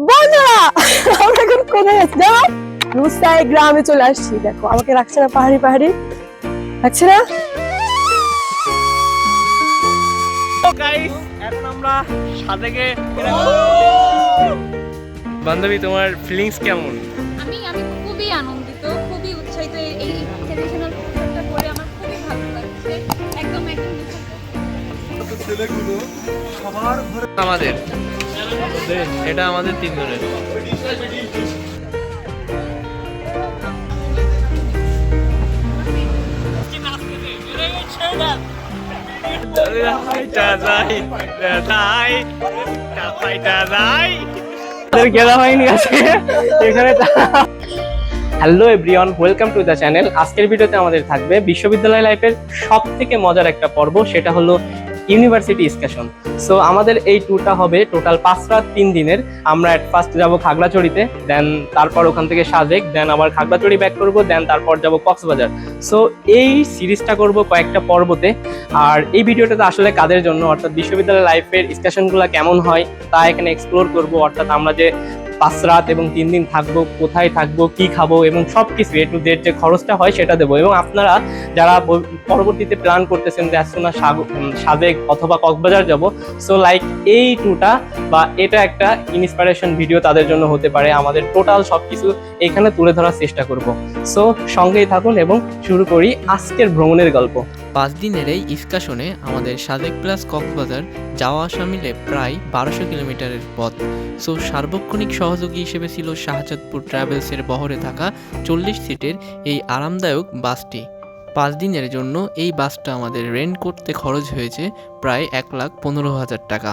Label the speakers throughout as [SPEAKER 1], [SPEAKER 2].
[SPEAKER 1] বন্ধুরা আমরা এখন কোথায় যাচ্ছি দেখো রুস্তায় গ্রামে চলে আসছি। দেখো আমাকে রাখছে না পাহাড়ি পাহাড়ি। রাখছে না?
[SPEAKER 2] এখন আমরা সাদেকে বান্ধবী তোমার ফিলিংস কেমন?
[SPEAKER 3] আমি আমি খুবই আনন্দিত খুবই উৎসাহিত। এই- এই ট্রেডিশনাল পোশাকটা পরে আমার খুবই ভালো লাগছে। একদম একদম।
[SPEAKER 2] আমাদের এটা আমাদের তিনজনের। Hello everyone welcome to the channel আজকের ভিডিওতে আমাদের থাকবে বিশ্ববিদ্যালয় লাইফের সব থেকে মজার একটা পর্ব, সেটা হলো ইউনিভার্সিটি স্কেশন সো আমাদের এই ট্যুরটা হবে টোটাল পাঁচ রাত, তিন দিনের। আমরা এট ফার্স্ট যাব খাগড়াছড়িতে দেন তারপর ওখান থেকে সাজেক দেন আবার খাগড়াছড়ি ব্যাক করব দেন তারপর যাব কক্সবাজার। সো এই সিরিজটা করব কয়েকটা পর্বতে। আর এই ভিডিওটাতে আসলে কাদের জন্য? অর্থাৎ বিশ্ববিদ্যালয় লাইফের স্টেশনগুলো কেমন হয়, তা এখানে এক্সপ্লোর করব। অর্থাৎ আমরা যে পাঁচ রাত এবং তিন দিন থাকব, কোথায় থাকব, কি খাব এবং সব কিছু এ টু জেড যে খরচটা হয় সেটা দেবো এবং আপনারা যারা পরবর্তীতে প্ল্যান করতেছেন যে আসুন সাবেক অথবা কক্সবাজার যাব সো লাইক এই টুটা বা এটা একটা ইন্সপিরেশন ভিডিও তাদের জন্য হতে পারে। আমাদের টোটাল সব কিছু এখানে তুলে ধরার চেষ্টা করব। সো সঙ্গেই থাকুন এবং শুরু করি আজকের ভ্রমণের গল্প।
[SPEAKER 4] পাঁচ দিনের এই ইস্কাশনে আমাদের সাদেক প্লাস কক্সবাজার যাওয়া আসা মিলে প্রায় বারোশো কিলোমিটারের পথ। সো সার্বক্ষণিক সহযোগী হিসেবে ছিল শাহজাদপুর ট্রাভেলসের বহরে থাকা চল্লিশ সিটের এই আরামদায়ক বাসটি। পাঁচ দিনের জন্য এই বাসটা আমাদের রেন্ট করতে খরচ হয়েছে প্রায় এক লাখ পনেরো হাজার টাকা।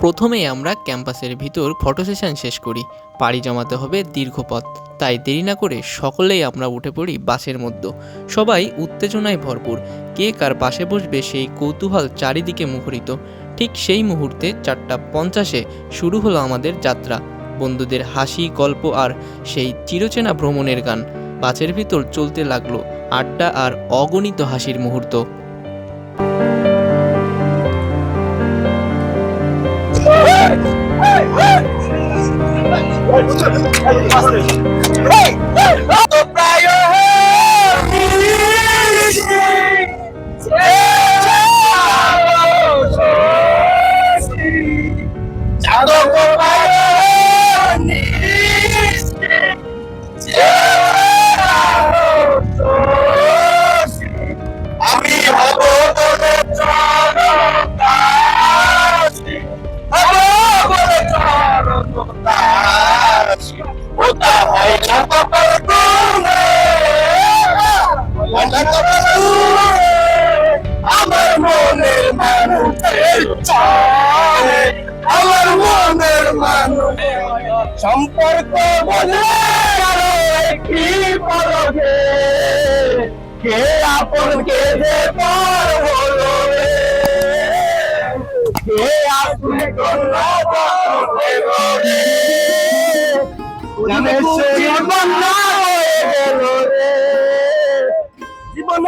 [SPEAKER 4] প্রথমেই আমরা ক্যাম্পাসের ভিতর ফটো সেশন শেষ করি। পাড়ি জমাতে হবে দীর্ঘ পথ। তাই দেরি না করে সকলেই আমরা উঠে পড়ি বাসের মধ্যে। সবাই উত্তেজনায় ভরপুর। কে কার পাশে বসবে সেই কৌতূহল চারিদিকে মুখরিত। ঠিক সেই মুহূর্তে চারটা পঞ্চাশে শুরু হলো আমাদের যাত্রা। বন্ধুদের হাসি, গল্প আর সেই চিরচেনা ভ্রমণের গান। বাসের ভিতর চলতে লাগল আড্ডা আর অগণিত হাসির মুহূর্ত।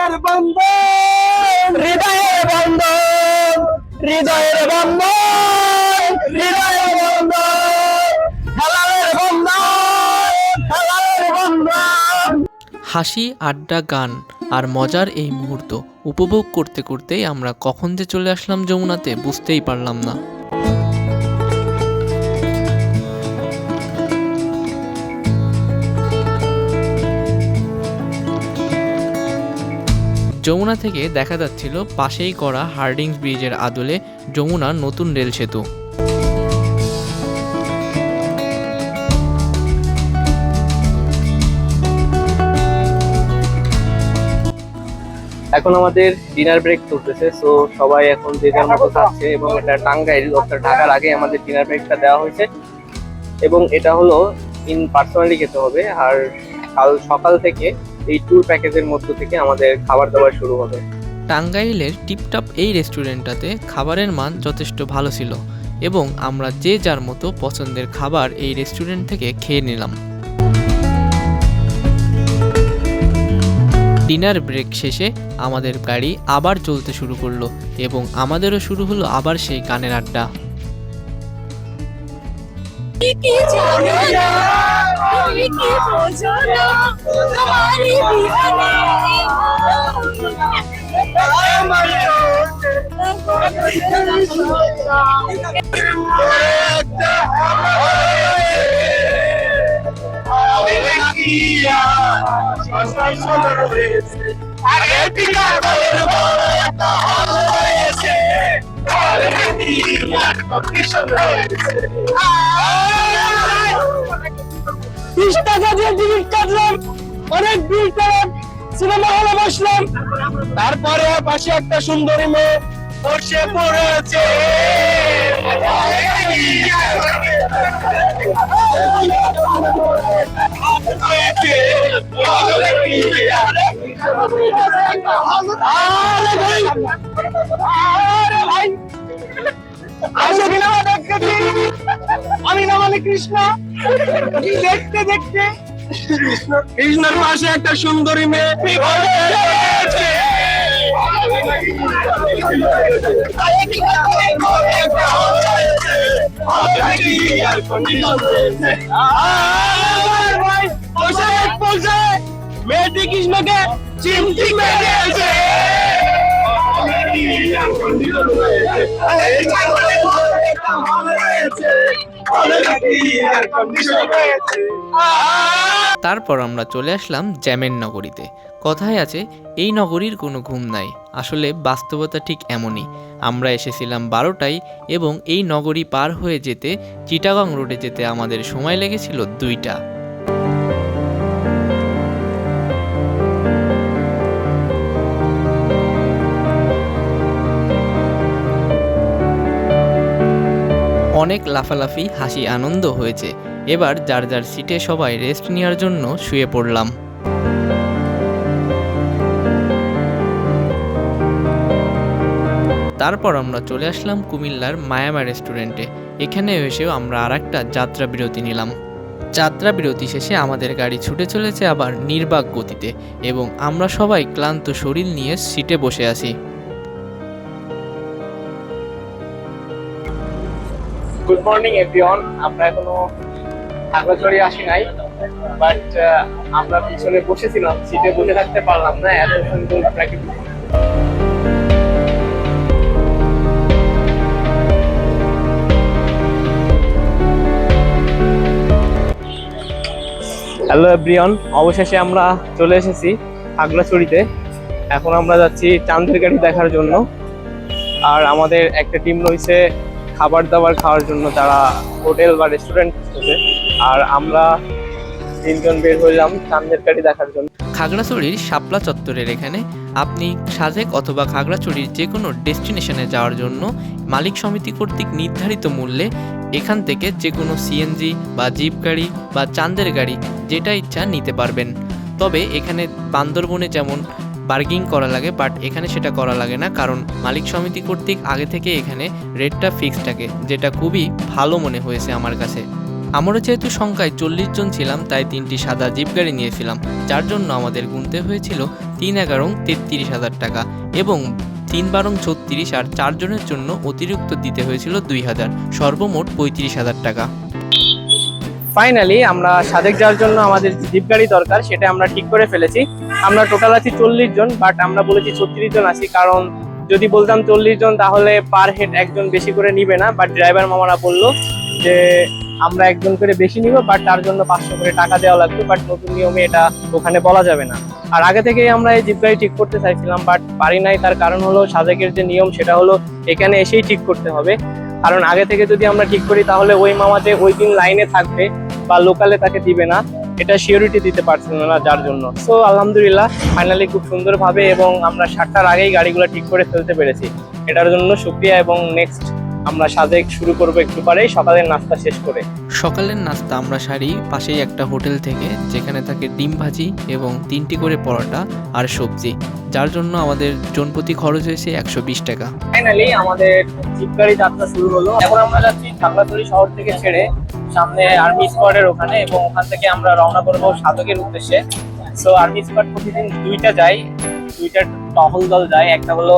[SPEAKER 5] হৃদয়ের বন্ধন হৃদয়ের বন্ধন হৃদয়ের বন্ধন হালালের বন্ধন।
[SPEAKER 4] হাসি, আড্ডা, গান আর মজার এই মুহূর্ত উপভোগ করতে করতেই আমরা কখন যে চলে আসলাম যমুনাতে বুঝতেই পারলাম না। যমুনা থেকে দেখা যাচ্ছিল পাশেই করা হার্ডিংস ব্রিজের আদলে যমুনার নতুন রেল সেতু।
[SPEAKER 2] এখন আমাদের ডিনার ব্রেক চলতেছে সো সবাই এখন যে যার মতো খাচ্ছে এবং এটা টাঙ্গাইল অর্থাৎ ঢাকার আগে আমাদের ডিনার ব্রেকটা দেওয়া হয়েছে এবং এটা হলো ইন পার্সোনালি খেতে হবে। আর কাল সকাল থেকে এই ট্যুর প্যাকেজের মধ্য থেকে আমাদের খাবার দাবার শুরু হবে।
[SPEAKER 4] টাঙ্গাইলের টিপটপ এই রেস্টুরেন্টটাতে খাবারের মান যথেষ্ট ভালো ছিল এবং আমরা যে যার মতো পছন্দের খাবার এই রেস্টুরেন্ট থেকে খেয়ে নিলাম। ডিনার ব্রেক শেষে আমাদের গাড়ি আবার চলতে শুরু করল এবং আমাদেরও শুরু হলো আবার সেই গানের আড্ডা।
[SPEAKER 3] কি জানো না? তুমি কি বোঝো না? তোমারই বিহানে
[SPEAKER 2] বিশ টাকা দিয়ে টিকিট কাটলাম, অনেক ভিড় পেলাম সিনেমা হলে বসলাম। তারপরে পাশে একটা সুন্দরী মেয়ে বসে পড়েছে। আরে ভাই আরে ভাই দেখতে। আমি নাম আমি কৃষ্ণ। দেখতে দেখতে? কৃষ্ণের পাশে একটা সুন্দরী মেয়ে মেয়েটি কৃষ্ণকে চিমটি মেরেছে।
[SPEAKER 4] তারপর আমরা চলে আসলাম জ্যামের নগরীতে। কথায় আছে, এই নগরীর কোনো ঘুম নাই। আসলে বাস্তবতা ঠিক এমনই। আমরা এসেছিলাম বারোটায় এবং এই নগরী পার হয়ে যেতে চিটাগং রোডে যেতে আমাদের সময় লেগেছিল দুইটা। অনেক লাফালাফি, হাসি, আনন্দ হয়েছে। এবার যার যার সিটে সবাই রেস্ট নেওয়ার জন্য শুয়ে পড়লাম। তারপর আমরা চলে আসলাম কুমিল্লার মায়ামা রেস্টুরেন্টে। এখানে এসেও আমরা আর একটা যাত্রা বিরতি নিলাম। যাত্রা বিরতি শেষে আমাদের গাড়ি ছুটে চলেছে আবার নির্বাক গতিতে এবং আমরা সবাই ক্লান্ত শরীর নিয়ে সিটে বসে আছি।
[SPEAKER 2] গুড মর্নিং এভরিওয়ান আমরা এখনও খাগড়াছড়ি আসি নাই বাট আমরা পিছনে বসেছিলাম সিটে বসে থাকতে পারলাম না, এত সুন্দর প্রাকৃতিক হ্যালো এভরিওয়ান অবশেষে আমরা চলে এসেছি খাগড়াছড়িতে এখন আমরা যাচ্ছি চাঁদের গাড়ি দেখার জন্য। আর আমাদের একটা টিম রয়েছে খাবার দাবার খাওয়ার জন্য তারা হোটেল বা রেস্টুরেন্ট খুঁজছে। আর আমরা তিনজন বের হইলাম চাঁদের গাড়ি দেখার জন্য।
[SPEAKER 4] খাগড়াছড়ির শাপলা চত্বরের এখানে আপনি সাজেক অথবা খাগড়াছড়ির যে কোনো ডেস্টিনেশনে যাওয়ার জন্য মালিক সমিতি কর্তৃক নির্ধারিত মূল্যে এখান থেকে যে কোনো সিএনজি বা জিপ গাড়ি বা চান্দের গাড়ি যেটা ইচ্ছা নিতে পারবেন। তবে এখানে বান্দরবনে যেমন বার্গিং করা লাগে বাট এখানে সেটা করা লাগে না, কারণ মালিক সমিতি কর্তৃক আগে থেকে এখানে রেটটা ফিক্স থাকে, যেটা খুবই ভালো মনে হয়েছে আমার কাছে। আমরা যেহেতু সংখ্যায় চল্লিশ জন ছিলাম, তাই তিনটি সাদা জিপ গাড়ি নিয়েছিলাম যার জন্য আমাদের গুনতে হয়েছিল তিন এগারো তেত্রিশ হাজার টাকা এবং তিন বারং ছত্রিশ আর চারজনের জন্য অতিরিক্ত দিতে হয়েছিল দুই হাজার, সর্বমোট পঁয়ত্রিশ হাজার টাকা।
[SPEAKER 2] ফাইনালি আমরা সাদেক যাওয়ার জন্য আমাদের জিপ গাড়ি দরকার, সেটা আমরা ঠিক করে ফেলেছি। আমরা টোটাল আছি চল্লিশ জন বাট আমরা বলেছি ছত্রিশ জন আছি, কারণ যদি বলতাম চল্লিশ জন, তাহলে পার হেড একজন বেশি করে নিবে না বাট ড্রাইভার মামারা বলল যে আমরা একজন করে বেশি নিব বাট তার জন্য পাঁচশো করে টাকা দেওয়া লাগবে বাট নতুন নিয়মে এটা ওখানে বলা যাবে না। আর আগে থেকেই আমরা এই জিপ গাড়ি ঠিক করতে চাইছিলাম বাট পারি নাই, তার কারণ হলো সাজেকের যে নিয়ম, সেটা হলো এখানে এসেই ঠিক করতে হবে। কারণ আগে থেকে যদি আমরা ঠিক করি, তাহলে ওই মামা যে ওই দিন লাইনে থাকবে বা লোকালে তাকে দিবে না, এটা সিওরিটি দিতে পারছিল না যার জন্য। সো আলহামদুলিল্লাহ ফাইনালি খুব সুন্দরভাবে এবং আমরা সাতটার আগেই গাড়িগুলো ঠিক করে ফেলতে পেরেছি। এটার জন্য শুক্রিয়া এবং নেক্সট আমরা সাজেক শুরু করব একটু পরেই সকালের নাস্তা শেষ করে।
[SPEAKER 4] সকালের নাস্তা আমরা সারি পাশেই একটা হোটেল থেকে যেখানে থাকে ডিম ভাজি এবং তিনটি করে পরোটা আর সবজি যার জন্য আমাদের জনপ্রতি খরচ হয়েছে একশো বিশ টাকা।
[SPEAKER 2] ফাইনালি আমাদের জিপ গাড়ি যাত্রা শুরু হলো। এখন আমরা যাচ্ছি খাগড়াছড়ি শহর থেকে ছেড়ে সামনে আর্মি স্কোয়াডের ওখানে এবং ওখান থেকে আমরা রওনা করব সাধকের উদ্দেশ্যে। সো আর্মি স্কোয়াড প্রতিদিন দুইটা যায় দুইটা টহল দল যায়। একটা হলো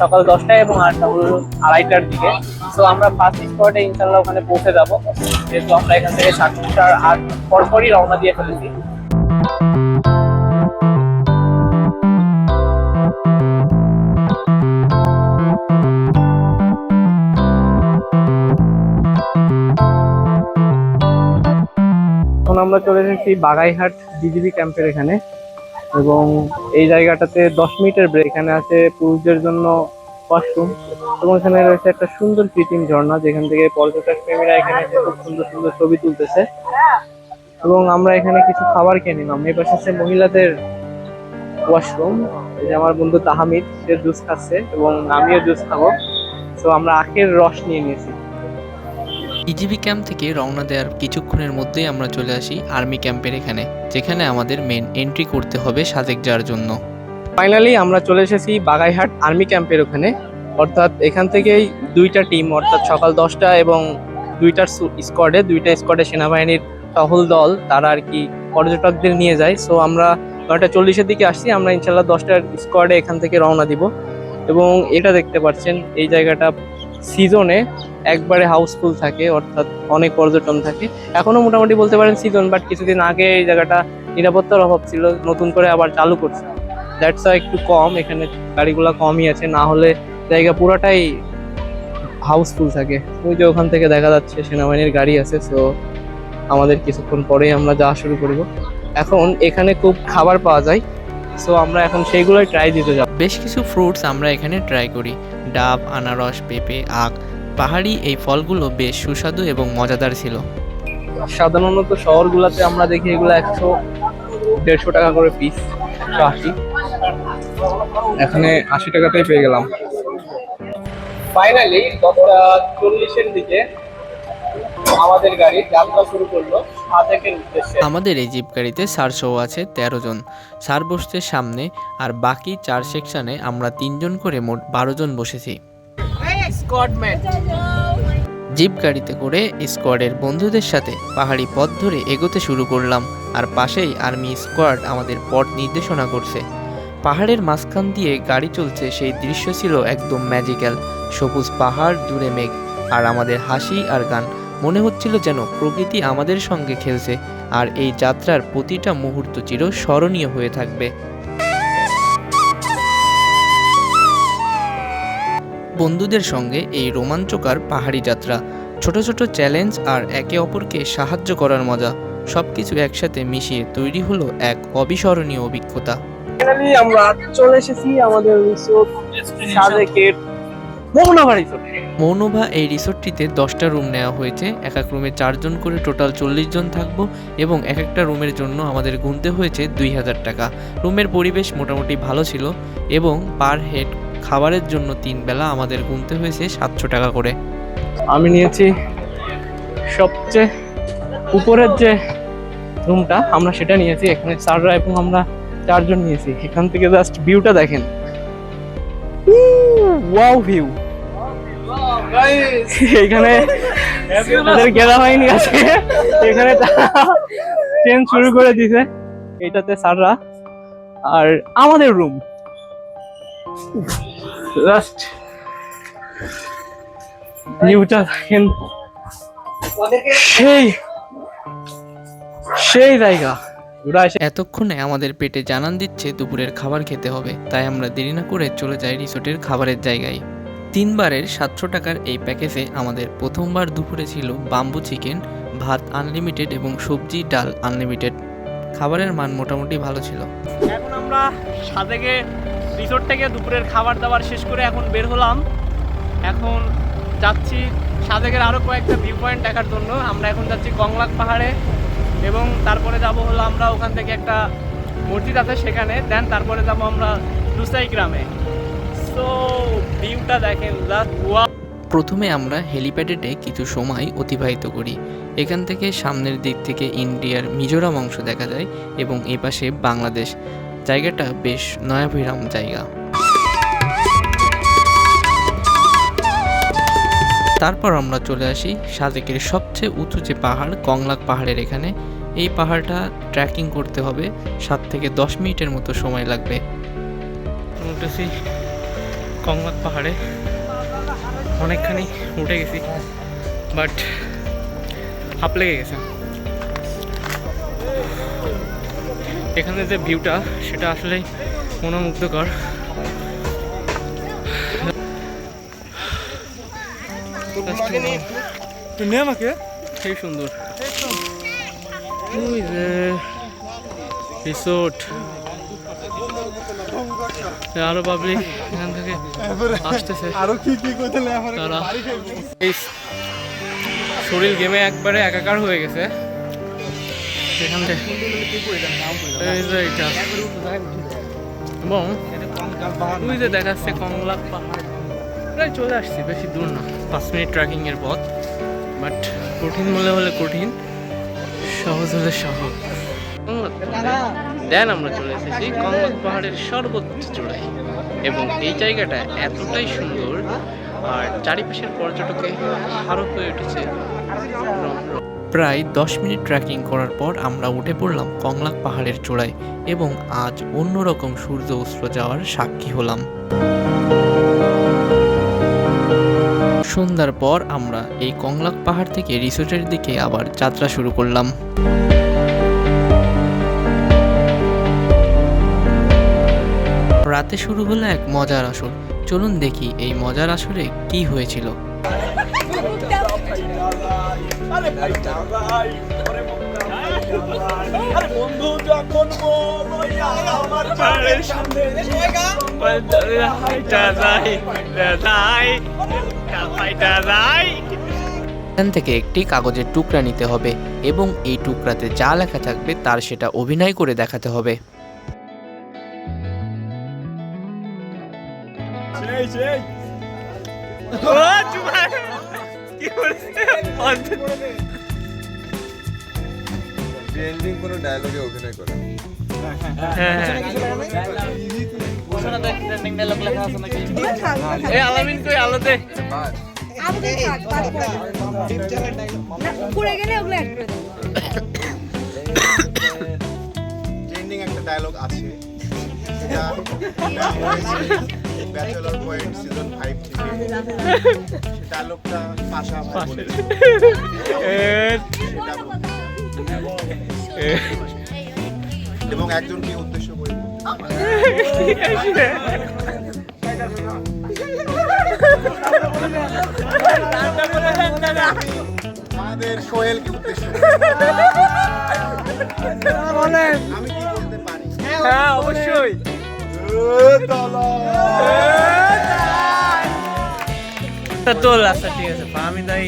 [SPEAKER 2] সকাল দশটায় এবং আটটা হলো আড়াইটার দিকে। সো আমরা ফার্স্ট স্পটে ইনশাল্লাহ ওখানে পৌঁছে যাব। যেহেতু আমরা এখান থেকে সাতটার আগ পরপরই রওনা দিয়ে ফেলেছি। আমরা চলে এসেছি বাগাইহাট বিজিবি ক্যাম্পের এখানে। এবং এই জায়গাটাতে দশ মিনিটের ব্রেক এখানে আছে পুরুষদের জন্য ওয়াশরুম এবং এখানে রয়েছে একটা সুন্দর কৃত্রিম ঝর্ণা, যেখান থেকে পর্যটক প্রেমীরা এখানে খুব সুন্দর সুন্দর ছবি তুলতেছে। এবং আমরা এখানে কিছু খাবার খেয়ে নিলাম। এই পাশে আছে মহিলাদের ওয়াশরুম এই যে আমার বন্ধু তাহামিদ, সে জুস খাচ্ছে এবং আমিও জুস খাব। তো আমরা আখের রস নিয়ে নিয়েছি।
[SPEAKER 4] ইজিবি ক্যাম্প থেকে রওনা দেওয়ার কিছুক্ষণের মধ্যেই আমরা চলে আসি আর্মি ক্যাম্পের এখানে, যেখানে আমাদের মেন এন্ট্রি করতে হবে সাজেক যাওয়ার জন্য।
[SPEAKER 2] ফাইনালি আমরা চলে এসেছি বাগাইহাট আর্মি ক্যাম্পের ওখানে। অর্থাৎ এখান থেকেই দুইটা টিম অর্থাৎ সকাল দশটা এবং দুইটার স্কোয়াডে দুইটা স্কোয়াডে সেনাবাহিনীর টহল দল, তারা আর কি পর্যটকদের নিয়ে যায়। সো আমরা নয়টা চল্লিশের দিকে আসছি, আমরা ইনশাল্লাহ দশটার স্কোয়াডে এখান থেকে রওনা দিব। এবং এটা দেখতে পাচ্ছেন, এই জায়গাটা সিজনে একবারে হাউসফুল থাকে, অর্থাৎ অনেক পর্যটন থাকে। এখনও মোটামুটি বলতে পারেন সিজন বাট কিছুদিন আগে এই জায়গাটা নিরাপত্তার অভাব ছিল, নতুন করে আবার চালু করছে। দ্যাটস একটু কম, এখানে গাড়িগুলো কমই আছে, না হলে জায়গা পুরোটাই হাউসফুল থাকে। ওই যে ওখান থেকে দেখা যাচ্ছে সেনাবাহিনীর গাড়ি আছে সো আমাদের কিছুক্ষণ পরেই আমরা যাওয়া শুরু করব। এখন এখানে খুব খাবার পাওয়া যায় সো আমরা এখন সেইগুলোই ট্রাই দিতে যাব।
[SPEAKER 4] বেশ কিছু ফ্রুটস আমরা এখানে ট্রাই করি। ডাব আনারস পেঁপে আখ পাহাড়ি এই ফলগুলো বেশ সুস্বাদু এবং মজাদার ছিল।
[SPEAKER 2] সাধারণত শহরগুলোতে আমরা দেখি এগুলো একশো দেড়শো টাকা করে পিস একশো আশি। এখানে আশি টাকাতেই পেয়ে গেলাম। ফাইনালি দশটা চল্লিশের দিকে আমাদের গাড়ি যাত্রা শুরু করল সাদেকের উদ্দেশ্যে।
[SPEAKER 4] আমাদের এই জিপ গাড়িতে সার শো আছে তেরো জন। সার বসছে সামনে আর বাকি চার সেকশনে আমরা তিনজন করে মোট বারো জন বসেছি। জিপ গাড়িতে করে স্কোয়াডের বন্ধুদের সাথে পাহাড়ি পথ ধরে এগোতে শুরু করলাম আর পাশেই আর্মি স্কোয়াড আমাদের পথ নির্দেশনা করছে। পাহাড়ের মাঝখান দিয়ে গাড়ি চলছে সেই দৃশ্য ছিল একদম ম্যাজিক্যাল সবুজ পাহাড় দূরে মেঘ আর আমাদের হাসি আর গান। মনে হচ্ছিল যেন প্রকৃতি আমাদের সঙ্গে খেলছে, আর এই যাত্রার প্রতিটা মুহূর্ত চির স্মরণীয় হয়ে থাকবে। বন্ধুদের সঙ্গে এই রোমাঞ্চকর পাহাড়ি যাত্রা, ছোট ছোট চ্যালেঞ্জ আর একে অপরকে সাহায্য করার মজা, সবকিছু একসাথে মিশিয়ে তৈরি হলো এক অবিস্মরণীয় অভিজ্ঞতা।
[SPEAKER 2] আমরা চলে এসেছি আমাদের মোহনাবাড়ি রিসোর্ট
[SPEAKER 4] মৌনভা এই রিসোর্টটিতে দশটা রুম নেওয়া হয়েছে। এক এক রুমে চারজন করে টোটাল চল্লিশ জন থাকব এবং এক একটা রুমের জন্য আমাদের গুনতে হয়েছে দুই হাজার টাকা। রুমের পরিবেশ মোটামুটি ভালো ছিল এবং পার হেড খাবারের জন্য তিন বেলা আমাদের গুনতে হয়েছে সাতশো টাকা করে।
[SPEAKER 2] আমি নিয়েছি সবচেয়ে উপরের যে রুমটা আমরা সেটা নিয়েছি। এখানে স্যাররা এবং আমরা চারজন নিয়েছি। এখান থেকে জাস্ট ভিউটা দেখেন। ওয়াও ভিউ এখানে ওদের গেলা হয়নি আছে এখানে ট্রেন শুরু করে দিছে। এটাতে স্যাররা আর আমাদের রুম জাস্ট ভিউটা দেখেন। সেই সেই জায়গা।
[SPEAKER 4] এতক্ষণে আমাদের পেটে জানান দিচ্ছে দুপুরের খাবার খেতে হবে তাই আমরা দেরি না করে চলে যাই রিসোর্টের খাবারের জায়গায়। তিনবারের সাতশো টাকার এই প্যাকেজে আমাদের প্রথমবার দুপুরে ছিল বাম্বু চিকেন ভাত আনলিমিটেড এবং সবজি ডাল আনলিমিটেড খাবারের মান মোটামুটি ভালো ছিল।
[SPEAKER 2] এখন আমরা সাদেকে রিসোর্ট থেকে দুপুরের খাবার দাবার শেষ করে এখন বের হলাম। এখন যাচ্ছি সাদেকের আরও কয়েকটা ভিউ পয়েন্ট দেখার জন্য। আমরা এখন যাচ্ছি কংলাক পাহাড়ে। এবং তারপরে যাব হলো আমরা ওখান থেকে একটা মসজিদ আছে সেখানে দেন তারপরে যাব আমরা লুসাই গ্রামে। সো ভিউটা দেখেন ওয়া
[SPEAKER 4] প্রথমে আমরা হেলিপ্যাডেটে কিছু সময় অতিবাহিত করি। এখান থেকে সামনের দিক থেকে ইন্ডিয়ার মিজোরাম অংশ দেখা যায় এবং এপাশে বাংলাদেশ। জায়গাটা বেশ নয়াভিরাম জায়গা। তারপর আমরা চলে আসি সাজেকের সবচেয়ে উঁচু যে পাহাড়, কংলাক পাহাড়ের এখানে। এই পাহাড়টা ট্রেকিং করতে হবে, সাত থেকে দশ মিনিটের মতো সময় লাগবে।
[SPEAKER 2] উঠেছি কংলাক পাহাড়ে। অনেকখানি উঠে গেছি বাট
[SPEAKER 6] হাঁপ লেগে গেছে। এখানে যে ভিউটা সেটা আসলেই মনোমুগ্ধকর।
[SPEAKER 5] তুই আমাকে।
[SPEAKER 6] সেই সুন্দর। ওই যে রিসোর্ট। আরও পাবলিক এখান থেকে আসতেছে।
[SPEAKER 5] আরও কি কি করতে
[SPEAKER 6] তারা। এই শরীর গেমে একবারে একাকার হয়ে গেছে। এখান থেকে। এই যে এটা। এবং তুই যে দেখাচ্ছে কমলা পাহাড়। প্রায় চলে আসছি বেশি দূর না। পাঁচ মিনিট ট্রেকিং এর পথ বাট কঠিন মনে হলে কঠিন সহজ হলে সহজ। দেন আমরা চলে এসেছি কংলাক পাহাড়ের সর্বোচ্চ চূড়ায়। এবং এই জায়গাটা এতটাই সুন্দর আর চারিপাশের পর্যটকে আরও হয়ে উঠেছে।
[SPEAKER 4] প্রায় দশ মিনিট ট্রেকিং করার পর আমরা উঠে পড়লাম কংলাক পাহাড়ের চূড়ায় এবং আজ অন্যরকম সূর্য অস্ত্র যাওয়ার সাক্ষী হলাম। সন্ধ্যার পর আমরা এই কংলাক পাহাড় থেকে রিসোর্টের দিকে আবার যাত্রা শুরু করলাম। রাতে শুরু হলো এক মজার আসর। চলুন দেখি এই মজার আসরে কি হয়েছিল।
[SPEAKER 5] বন্ধু যখন আমার পায়ের সামনে
[SPEAKER 4] এখান থেকে একটি কাগজের টুকরা নিতে হবে এবং এই টুকরাতে যা লেখা থাকবে তার সেটা অভিনয় করে দেখাতে হবে।
[SPEAKER 5] সেই সেই
[SPEAKER 7] কোনো ডায়লগে অভিনয় করে।
[SPEAKER 6] আলামিন কই আলোতে
[SPEAKER 8] পুড়ে গেলে ওগুলো অ্যাড করে
[SPEAKER 7] ট্রেন্ডিং একটা ডায়লগ আছে ব্যাচেলর পয়েন্ট সিজন ফাইভ থেকে ডায়লগটা পাশা। এবং একজনকে উদ্দেশ্য করে আমাদের সোহেলকে উদ্দেশ্য। আমি কি বলতে পারি?
[SPEAKER 6] হ্যাঁ অবশ্যই। তোল আচ্ছা ঠিক আছে আমি তাই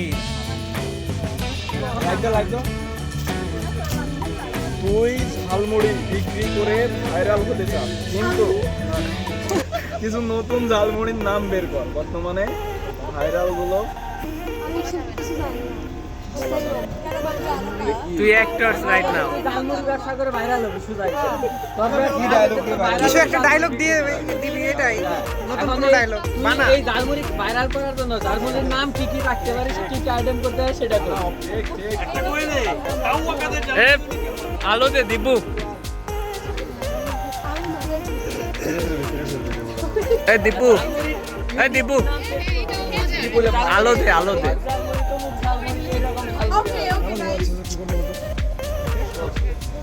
[SPEAKER 5] তুই ঝালমুড়ি বিক্রি করে ভাইরাল হতে চান। কিন্তু কিছু নতুন ঝালমুড়ির নাম বের কর। বর্তমানে ভাইরালগুলো
[SPEAKER 6] তুই অ্যাক্টরস রাইট নাও
[SPEAKER 9] কিছু একটা ডায়লগ দিয়ে দিবি এটাই নতুন কোনো ডায়লগ বানা
[SPEAKER 10] এই ঝালমুড়ি ভাইরাল করার জন্য ঝালমুড়ির নাম কি কি রাখতে পারিস কি কি আইটেম করতে হয় সেটা কর
[SPEAKER 6] এ আলো দে দিবু এই দিবু আলো দে আলো দে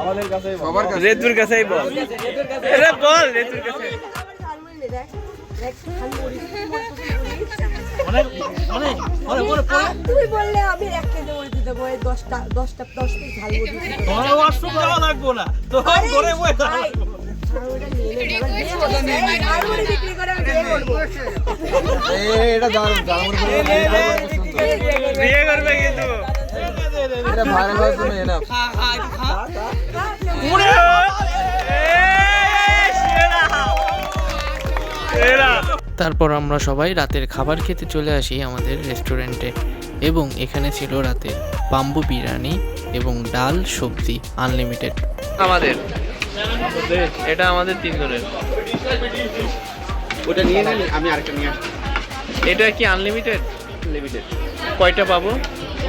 [SPEAKER 5] আমাদের কাছে
[SPEAKER 7] সবার কাছে
[SPEAKER 6] রেতুর কাছেই বল। এরে বল রেতুর কাছে।
[SPEAKER 11] ঝালমুড়ি নে দেখ দেখ ঝালমুড়ি আর তুই বললে আমি এক কেজি মুড়ি দিতে দেবো দশটা দশটা দশ পিস
[SPEAKER 5] তোমার লাগবো না। তো ঘরে বসে
[SPEAKER 11] ভাই, ঝালমুড়িটা নিয়ে নে, এবার বিয়ে হবে। এই ঝালমুড়ি বিক্রি করে আমি বিয়ে করব।
[SPEAKER 7] এটা দারুণ দারুণ
[SPEAKER 6] বিয়ে করবে কিন্তু।
[SPEAKER 7] এটা ভাইরাল হওয়ার জন্য এনাফ।
[SPEAKER 4] তারপর আমরা সবাই রাতের খাবার খেতে চলে আসি আমাদের রেস্টুরেন্টে। এবং এখানে ছিল রাতে বাম্বু বিরিয়ানি এবং ডাল সবজি আনলিমিটেড। আমাদের। এটা আমাদের তিনজনের।
[SPEAKER 12] ওটা নিয়ে নেন আমি আরেকটা নিয়ে আসছি।
[SPEAKER 4] এটা কি আনলিমিটেড? লিমিটেড কয়টা পাবো?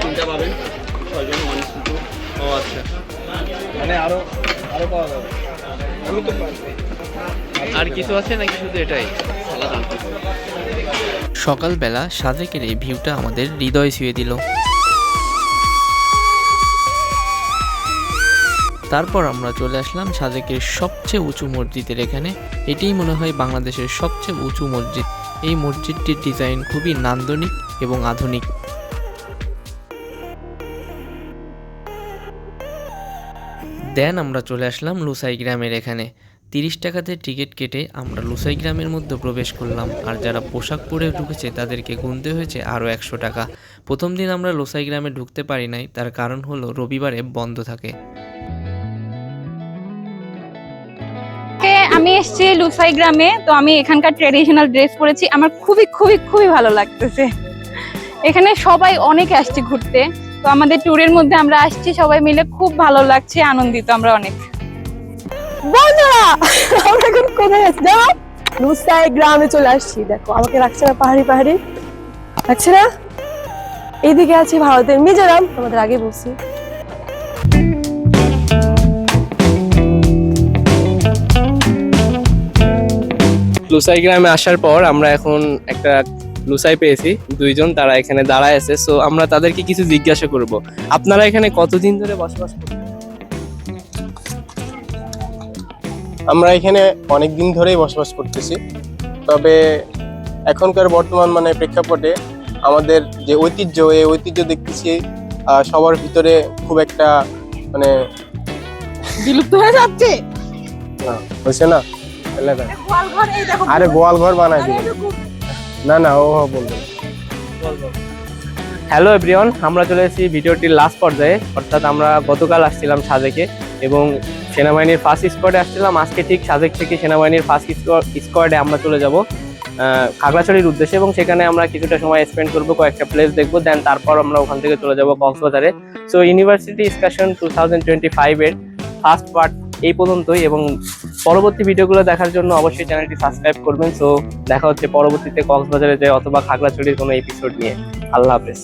[SPEAKER 12] তিনটা পাবেন। ছয়জন মানুষ কিন্তু
[SPEAKER 4] ও আচ্ছা।
[SPEAKER 5] মানে আরও আরও পাওয়া যাবে।
[SPEAKER 12] আমি তো
[SPEAKER 4] আর কিছু আছে নাকি শুধু এটাই? সকালবেলা সাজেকের এই ভিউটা আমাদের হৃদয় ছুঁয়ে দিল। তারপর আমরা চলে আসলাম সাজেকের সবচেয়ে উঁচু মসজিদের এখানে। এটিই মনে হয় বাংলাদেশের সবচেয়ে উঁচু মসজিদ। এই মসজিদটির ডিজাইন খুবই নান্দনিক এবং আধুনিক। দেন আমরা চলে আসলাম লুসাই গ্রামের এখানে। তিরিশ টাকাতে টিকিট কেটে আমরা লুসাই গ্রামের মধ্যে প্রবেশ করলাম। আর যারা পোশাক পরে ঢুকেছে, তাদেরকে গুনতে হয়েছে আরও একশো টাকা। প্রথম দিন আমরা লোসাই গ্রামে ঢুকতে পারি নাই, তার কারণ হলো রবিবারে বন্ধ থাকে।
[SPEAKER 3] আমি এসেছি লুসাই গ্রামে, তো আমি এখানকার ট্রেডিশনাল ড্রেস পরেছি। আমার খুবই খুবই খুবই ভালো লাগতেছে। এখানে সবাই অনেক আসছে ঘুরতে। তো আমাদের ট্যুরের মধ্যে আমরা আসছি সবাই মিলে খুব ভালো লাগছে আনন্দিত আমরা অনেক।
[SPEAKER 1] বন্ধুরা আমরা এখন কোথায় আছি? দেখো লুসাই গ্রামে চলে আসছি। দেখো আমাকে রাখছে না পাহাড়ি পাহাড়ি। রাখছে না? এইদিকে আছে ভারতের মিজোরাম আমাদের আগে বলছি।
[SPEAKER 2] লুসাই গ্রামে আসার পর আমরা এখন একটা লুসাই পেয়েছি দুইজন তারা এখানে দাঁড়ায় আছে সো আমরা তাদেরকে কিছু জিজ্ঞাসা করব। আপনারা এখানে কতদিন ধরে বসবাস করছেন
[SPEAKER 13] আমরা এখানে অনেক দিন ধরেই বসবাস করতেছি তবে এখনকার বর্তমান মানে প্রেক্ষাপটে আমাদের যে ঐতিহ্য এই ঐতিহ্য দেখতেছি সবার ভিতরে খুব একটা মানে
[SPEAKER 1] বিলুপ্ত হয়ে যাচ্ছে।
[SPEAKER 13] না, হয়েছে না। আরে গোয়াল ঘর বানাই দিব না না, ও বলব
[SPEAKER 2] হ্যালো এভরিওয়ান আমরা চলে এসেছি ভিডিওটির লাস্ট পর্যায়ে। অর্থাৎ আমরা গতকাল আসছিলাম সাজেকে এবং সেনাবাহিনীর ফার্স্ট স্কোয়াডে আসছিলাম। আজকে ঠিক সাজেক থেকে সেনাবাহিনীর ফার্স্ট স্কোয়াডে আমরা চলে যাব খাগড়াছড়ির উদ্দেশ্যে এবং সেখানে আমরা কিছুটা সময় স্পেন্ড করব, কয়েকটা প্লেস দেখব দেন তারপর আমরা ওখান থেকে চলে যাব কক্সবাজারে। So university excursion two thousand twenty ফাইভের ফার্স্ট পার্ট এই পর্যন্তই এবং পরবর্তী ভিডিওগুলো দেখার জন্য অবশ্যই চ্যানেলটি সাবস্ক্রাইব করবেন। সো দেখা হচ্ছে পরবর্তীতে কক্সবাজারে যে অথবা খাগড়াছড়ির কোনো এপিসোড নিয়ে। আল্লাহ হাফেজ।